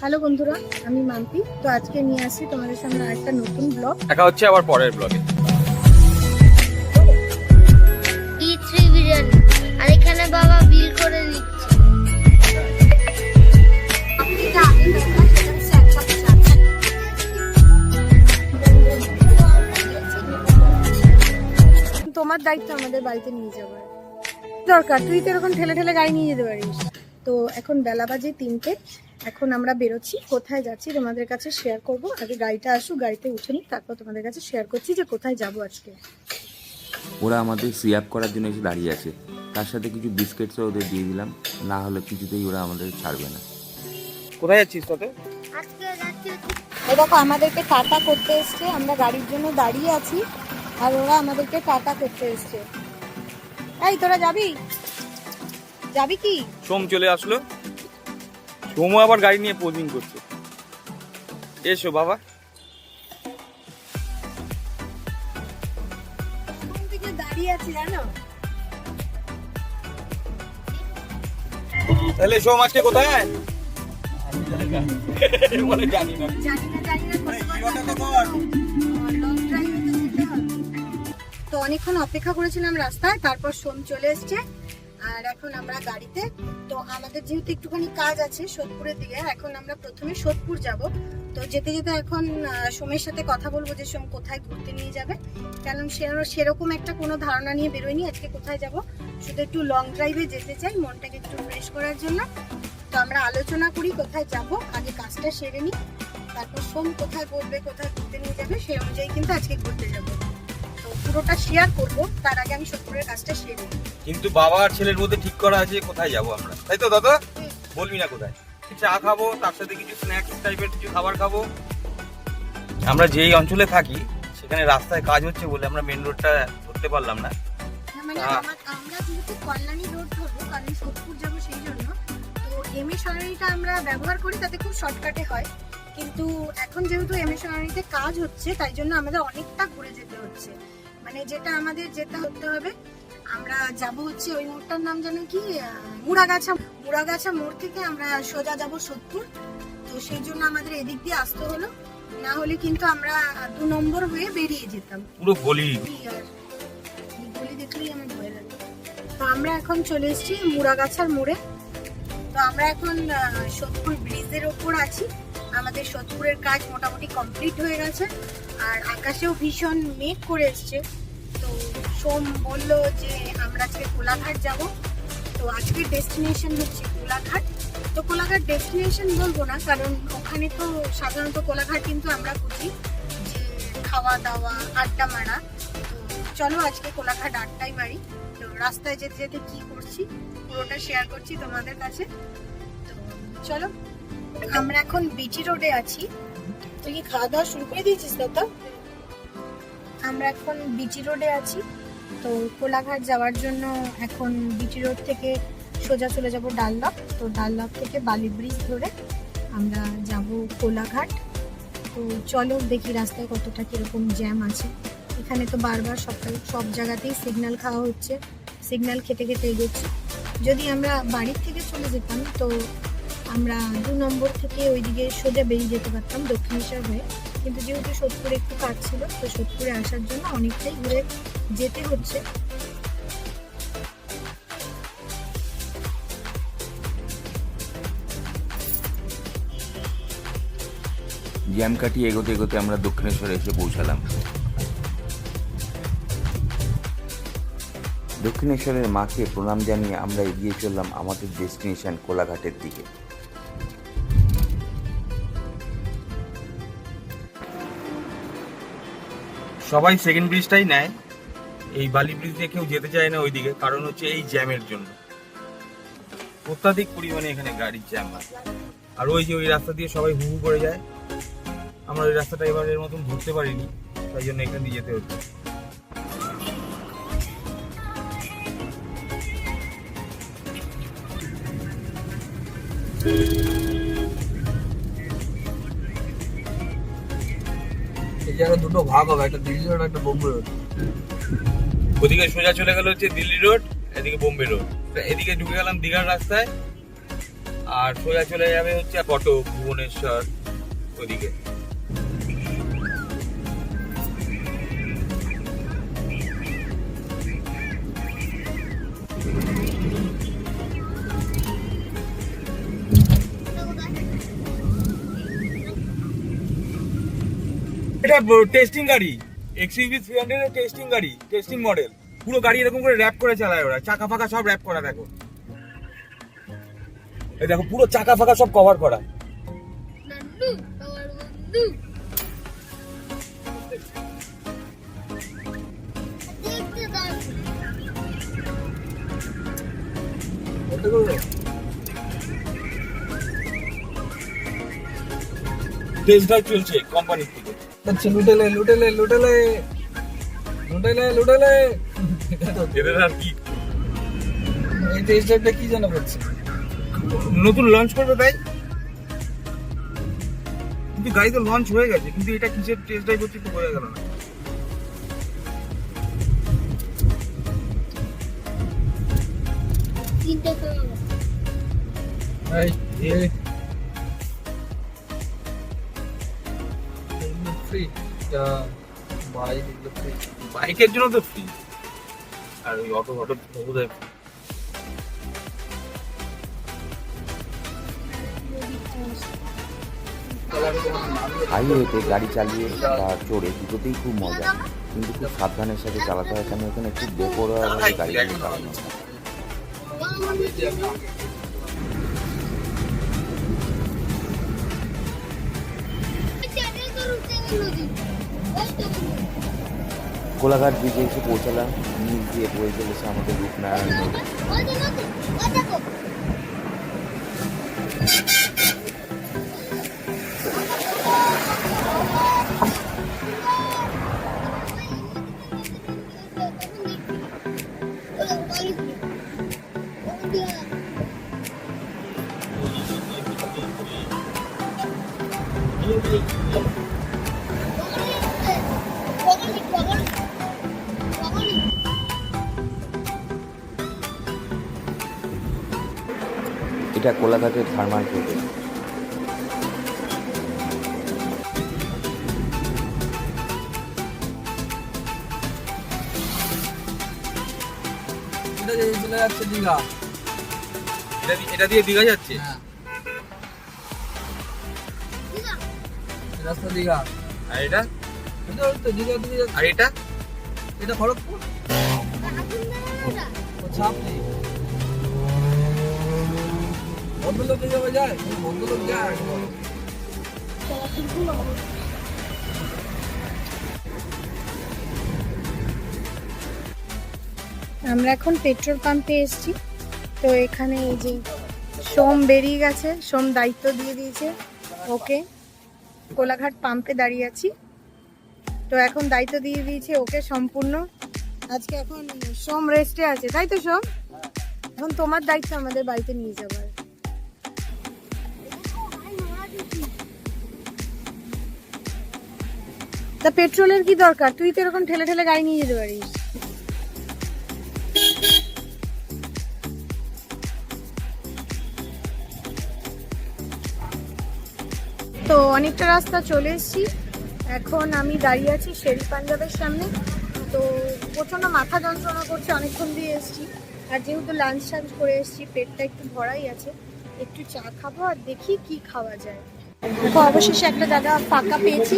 Hello বন্ধুরা আমি মাম্পি। তো আজকে নিয়ে আসি তোমাদের সামনে আরেকটা নতুন ব্লগ দেখা হচ্ছে আবার পরের ব্লগে ই থ্রি বিরিয়ানি। আর এখানে বাবা বিল করে দিচ্ছে। তোমার দায়িত্ব আমাদের বাড়িতে নিয়ে যাবার দরকার তুই তো এরকম ঠেলে ঠেলে গাড়ি নিয়ে যেতে পারিস। তো এখন বেলা বাজে তিনটে। এখন আমরা বেরোচ্ছি। কোথায় যাচ্ছি তোমাদের কাছে শেয়ার করব। আগে গাড়িটা আসুক গাড়িতে উঠে নিই তারপর তোমাদের কাছে শেয়ার করছি যে কোথায় যাব আজকে। ওরা আমাদের সিয়াপ করার জন্য এসে দাঁড়িয়ে আছে। তার সাথে কিছু বিস্কিটসও ওদের দিয়ে দিলাম। না হলে কিছুতেই ওরা আমাদের ছাড়বে না। কোথায় যাচ্ছিস তোতে আজকে দেখো আমাদেরকে টাটা করতে এসছে। আমরা গাড়ির জন্য দাঁড়িয়ে আছি। আর ওরা আমাদেরকে টাটা করতে এসছে। এই তোরা যাবি? যাবি কি? সোম চলে আসলো। সোমও আবার গাড়ি নিয়ে পোজিং করছে। এসো বাবা। দাঁড়িয়ে আছি জানো? তাহলে সোম আজকে কোথায়? জানি না। তো অনেকক্ষণ অপেক্ষা করেছিলাম রাস্তায় তারপর সোম চলে এসছে। আর এখন আমরা গাড়িতে, তো আমাদের যেহেতু একটুখানি কাজ আছে সোদপুরের দিকে, এখন আমরা প্রথমে সোদপুর যাব। তো যেতে যেতে এখন সোমের সাথে কথা বলব যে সোম কোথায় ঘুরতে নিয়ে যাবে। কারণ সে সেরকম একটা কোনো ধারণা নিয়ে বেরোয়নি আজকে কোথায় যাব। শুধু একটু লং ড্রাইভে যেতে চাই, মনটাকে একটু ফ্রেশ করার জন্য। তো আমরা আলোচনা করি কোথায় যাব, আগে কাজটা সেরে নিই। তারপর সোম কোথায় বলবে কোথায় ঘুরতে নিয়ে যাবে, সেই অনুযায়ী কিন্তু আজকে ঘুরতে যাব। পুরোটা শেয়ার করব তার আগে আমি সোদপুরের কাজটা সেরে নিই কিন্তু বাবা আর ছেলের মধ্যে ঠিক করা আছে কোথায় যাব আমরা? তাই তো দাদা? বলবি না কোথায়? চা খাব তার সাথে কিছু স্ন্যাক্স টাইপের কিছু খাবার খাব। আমরা যেই অঞ্চলে থাকি সেখানে রাস্তায় কাজ হচ্ছে বলে আমরা মেন রোডটা ধরতে পারলাম না। মানে আহ। আমরা যেহেতু কল্যাণী রোড ধরবো কারণ সোদপুর যাব সেই জন্য তো আমরা ব্যবহার করি তাতে খুব শর্টকাটে হয়। কিন্তু এখন যেহেতু এম এ কাজ হচ্ছে তাই জন্য আমাদের অনেকটা ঘুরে যেতে হচ্ছে। মানে যেটা আমাদের যেতে হতে হবে। আমরা যাব হচ্ছে ওই মোড়টার নাম জানো কি মুড়াগাছা মুড়াগাছা মোড় থেকে আমরা সোজা যাব সোদপুর। তো সেই জন্য আমাদের এদিক দিয়ে আসতে হলো। না হলে কিন্তু আমরা দু নম্বর হয়ে বেরিয়ে যেতাম। পুরো গলি। আর গলি দেখলেই আমার ভয় লাগে। তো আমরা এখন চলে এসেছি মুড়াগাছার মোড়ে। তো আমরা এখন সোদপুর ব্রিজের ওপর আছি। আমাদের সোদপুরের কাজ মোটামুটি কমপ্লিট হয়ে গেছে। আর আকাশেও ভীষণ মেঘ করে এসছে। তো সোম বলল যে, আমরা আজকে কোলাঘাট যাব। তো আজকের ডেস্টিনেশন হচ্ছে কোলাঘাট। তো কোলাঘাট ডেস্টিনেশন বলব না, কারণ ওখানে তো সাধারণত কোলাঘাট কিন্তু আমরা বুঝি যে খাওয়া দাওয়া, আড্ডা মারা। তো চলো আজকে কোলাঘাট আড্ডাই মারি। তো রাস্তায় যেতে যেতে কি করছি, পুরোটা শেয়ার করছি তোমাদের কাছে। তো চলো, আমরা এখন বিটি রোডে আছি। তুই কি খাওয়া দাওয়া শুরু করে দিয়েছিস দাদা আমরা এখন বিটি রোডে আছি। তো কোলাঘাট যাওয়ার জন্য এখন বিটি রোড থেকে সোজা চলে যাব ডাললক তো ডাললক থেকে বালি ব্রিজ ধরে আমরা যাব কোলাঘাট। তো চলো দেখি রাস্তায় কতটা কীরকম জ্যাম আছে। এখানে তো বারবার সব সব জায়গাতেই সিগন্যাল খাওয়া হচ্ছে। সিগন্যাল খেতে খেতে এগোচ্ছি। যদি আমরা বাড়ির থেকে চলে যেতাম, তো আমরা দু নম্বর থেকে ওইদিকে সোজা বেরিয়ে যেতে পারতাম দক্ষিণেশ্বর হয়ে। কিন্তু যেহেতু সোদপুরে একটু কাজ ছিল, তো সোদপুরে আসার জন্য অনেকটাই ঘুরে যেতে হচ্ছে। জ্যাম কাটিয়ে এগোতে এগোতে আমরা দক্ষিণেশ্বরে এসে পৌঁছালাম। দক্ষিণেশ্বরের মাকে প্রণাম জানিয়ে আমরা এগিয়ে চললাম আমাদের ডেস্টিনেশন কোলাঘাটের দিকে। সবাই সেকেন্ড ব্রিজটাই নেয়। এই বালি ব্রিজ দিয়ে কেউ যেতে চায় না ওইদিকে, কারণ হচ্ছে এই জ্যামের জন্য। অত্যাধিক পরিমাণে এখানে গাড়ির জ্যাম হয় আর ওই যে ওই রাস্তা দিয়ে সবাই হু করে যায়। আমরা ওই রাস্তাটা এবারের মতন ঘুরতে পারিনি, তাই জন্য এখান দিয়ে যেতে হচ্ছে। এই জায়গায় দুটো ভাগ হবে, একটা দিল্লি রোড, একটা বোম্বে রোড। ওদিকে সোজা চলে গেল হচ্ছে দিল্লি রোড, এদিকে বোম্বে রোড। এদিকে ঢুকে গেলাম দীঘার রাস্তায়, আর সোজা চলে যাবে হচ্ছে কটক ভুবনেশ্বর ওইদিকে এটা টেস্টিং গাড়ি এক্সইভি থ্রি হান্ড্রেড টেস্টিং গাড়ি টেস্টিং মডেল পুরো গাড়ি এরকম করে র্যাপ করে চালায় ওরা চাকা ফাকা সব র্যাপ করা দেখো। এই দেখো পুরো চাকা ফাকা সব কভার করা। টেস্ট ড্রাইভ চলছে কোম্পানির থেকে আচ্ছা লুটেলে লুটেলে লুটেলে। লুটেলে লুটেলে। এদের আর কি? এই টেস্ট ড্রাইভটা কি জানা করছে? নতুন লঞ্চ করবে তাই? কিন্তু গাড়ি তো লঞ্চ হয়ে গেছে কিন্তু এটা কিসের টেস্ট ড্রাইভ হচ্ছে তো বোঝা গেল না। তিনটে সময় এই। ফ্রি বাইক ফ্রি বাইকের জন্য তো ফ্রি আর ওই অটো অটো বোধহয় হাইওয়েতে গাড়ি চালিয়ে বা চড়ে দুটোতেই খুব মজা। কিন্তু খুব সাবধানের সাথে চালাতে হয় কেন? এখানে খুব বেপরোয়াভাবে গাড়িগুলো চালানো হয়। কোলাঘাট ব্রিজে এসে পৌঁছালাম নিচ দিয়ে বয়ে চলেছে আমাদের রূপনারায়ণ এটা কোলাঘাটের থার্মাল প্রোজেক্ট এটা যে চলে যাচ্ছে দীঘা। এটা দিয়ে দীঘা যাচ্ছে? হ্যাঁ। রাস্তা দীঘা। আর এটা? তো দীঘা যাচ্ছে। আর এটা? এটা খড়গপুর? ছাপ নেই। ভদ্রলোক যায়। ভদ্রলোক যায় আমরা এখন পেট্রোল পাম্পে এসেছি। তো এখানে এই যে সোম বেরিয়ে গেছে সোম দায়িত্ব দিয়ে দিয়েছে ওকে। কোলাঘাট পাম্পে দাঁড়িয়ে আছি। তো এখন দায়িত্ব দিয়ে দিয়েছে ওকে সম্পূর্ণ। আজকে এখন সোম রেস্টে আছে তাই তো সোম? এখন তোমার দায়িত্ব আমাদের বাড়িতে নিয়ে যাবার তা পেট্রোলের কি দরকার? তুই তো এরকম ঠেলে ঠেলে গাড়ি নিয়ে যেতে পারিস। তো অনেকটা রাস্তা চলে এসেছি। এখন আমি দাঁড়িয়ে আছি শেরি পাঞ্জাবের সামনে। তো প্রচণ্ড মাথা যন্ত্রণা করছে, অনেকক্ষণ দিয়ে এসেছি। আর যেহেতু লাঞ্চ টাঞ্চ করে এসেছি, পেটটা একটু ভরাই আছে। একটু চা খাব আর দেখি কি খাওয়া যায়। অবশেষে একটা জায়গা ফাঁকা পেয়েছি।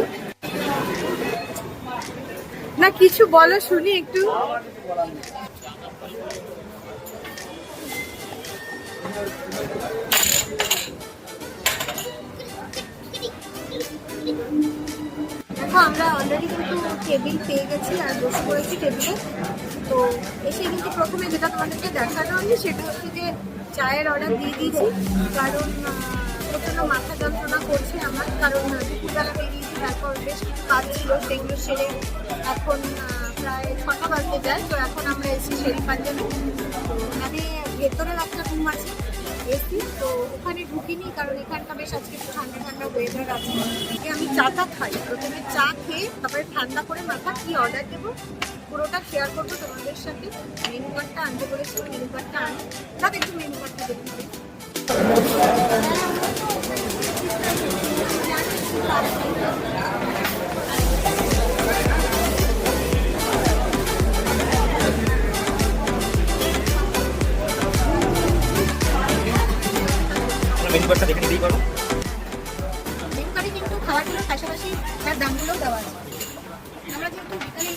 না, কিছু বলো, শুনি একটু। আমরা অলরেডি কিন্তু টেবিল পেয়ে গেছি আর বসে পড়েছি টেবিলে তো এসে কিন্তু প্রথমে যেটা তোমাদেরকে দেখানো হয়নি সেটা হচ্ছে যে চায়ের অর্ডার দিয়ে দিয়েছি। কারণ প্রচণ্ড মাথা যন্ত্রণা করছে আমার। কারণ দুপুরবেলা বেরিয়েছি তারপর বেশ কিছু কাজ ছিল, সেগুলো সেরে এখন প্রায় ছটা বাজতে যায়। তো এখন আমরা এসেছি শেরি পাঞ্জাবে। তো মানে ভেতরে একটা রুম আছে, এসি, তো ওখানে ঢুকিনি, কারণ এখানটা বেশ আজকে একটু ঠান্ডা ঠান্ডা ওয়েদার আছে। যে আমি চাটা খাই, প্রথমে চা খেয়ে তারপরে ঠান্ডা করে মাথা কি অর্ডার দেবো, পুরোটা শেয়ার করব তোমাদের সাথে। মেনু কার্ডটা আনতে বলেছি মেনু কার্ডটা আনি। তাতে একটু মেনু কার্ডটা দেখতে মেনু কার্ডটা দেখে নিতেই কিন্তু পাশাপাশি তার দামগুলোও দেওয়া আমরা যেহেতু বিকালে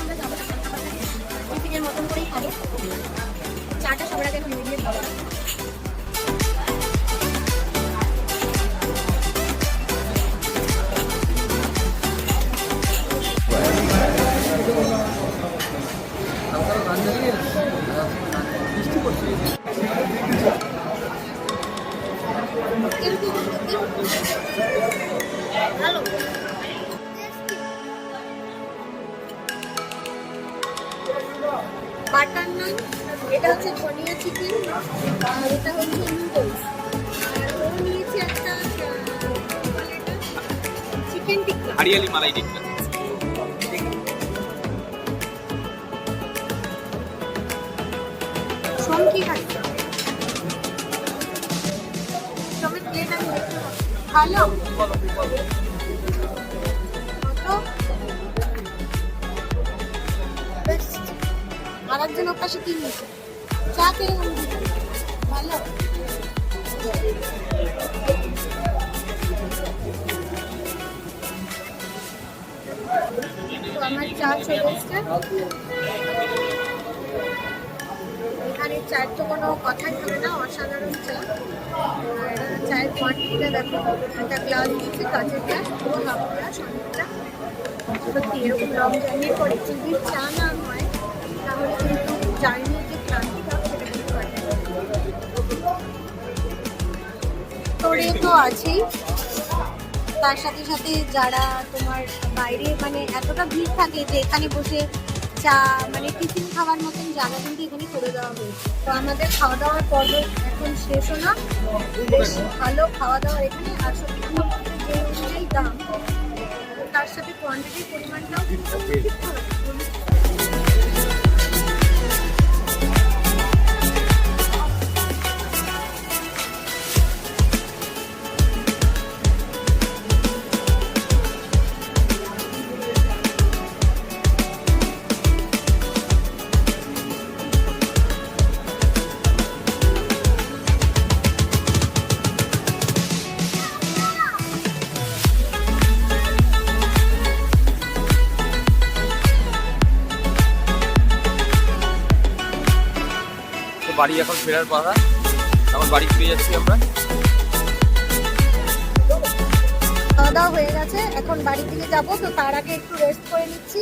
আমরা যাব খাবারটা মতন করেই খাব। চাটা সবার আগে এখন মিলিয়ে বাটার নান, এটা হচ্ছে ধনিয়া চিকেন, আর এটা হচ্ছে নুডলস আর ও নিয়েছে একটা চিকেন মালাই টিক্কা সোম কি আর একজন ওর পাশে কি নিয়েছে চা কীরকম ভালো? আমার চা চলে এসছে। এখানে চায়ের তো কোনো কথাই হবে না, অসাধারণ চা। আর চায়ের কোয়ান্টিটিটা দেখো, একটা গ্লাস দিয়েছে, কাঁচের গ্লাস পুরো হাফ গ্লাস সত্যি, এরকম লং জার্নির পরে যদি চা না হয়, তাহলে কিন্তু জার্নির যে ক্লান্তিটা সেটা কিন্তু কাটে তোরে তো আছেই। তার সাথে সাথে যারা তোমার বাইরে মানে এতটা ভিড় থাকে যে এখানে বসে চা মানে টিফিন খাওয়ার মতন জায়গা কিন্তু এখানে করে দেওয়া হয়েছে। তো আমাদের খাওয়া দাওয়ার পর্ব এখন শেষও না। বেশ ভালো খাওয়া দাওয়া এখানে আর সত্যি কথা যে অনুযায়ী দাম। তার সাথে কোয়ান্টিটির পরিমাণটাও কিন্তু বাড়ি এখন ফেরার পাড়া এখন বাড়ি ফিরে যাচ্ছি আমরা। খাওয়া হয়ে গেছে, এখন বাড়ি থেকে যাব, তো তার আগে একটু রেস্ট করে নিচ্ছি।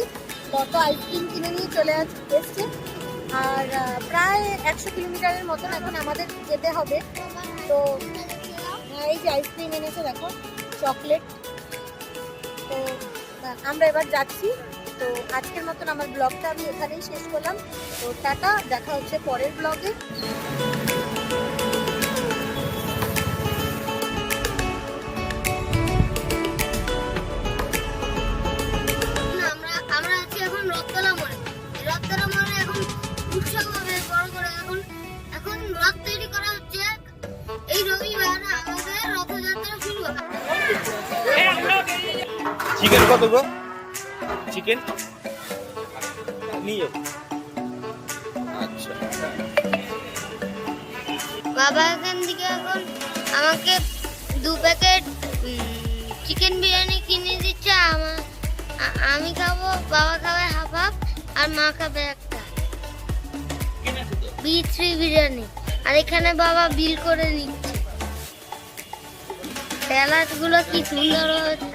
কত আইসক্রিম কিনে নিয়ে চলে এসছে। আর প্রায় একশো কিলোমিটারের মতন এখন আমাদের যেতে হবে। তো এই যে আইসক্রিম এনেছে, দেখো চকলেট তো আমরা এবার যাচ্ছি। তো আজকের মতন আমার ব্লগটা আমি এখানেই শেষ করলাম। তো টাটা, দেখা হচ্ছে পরের ব্লগে। বাবা এখান থেকে এখন আমাকে দু প্যাকেট চিকেন বিরিয়ানি কিনে দিচ্ছে আমার আমি খাব, বাবা খাবে হাফ হাফ আর মা খাবে একটা। বি থ্রি বিরিয়ানি, আর এখানে বাবা বিল করে নিচ্ছে। স্যালাডগুলো কি সুন্দর হয়েছে।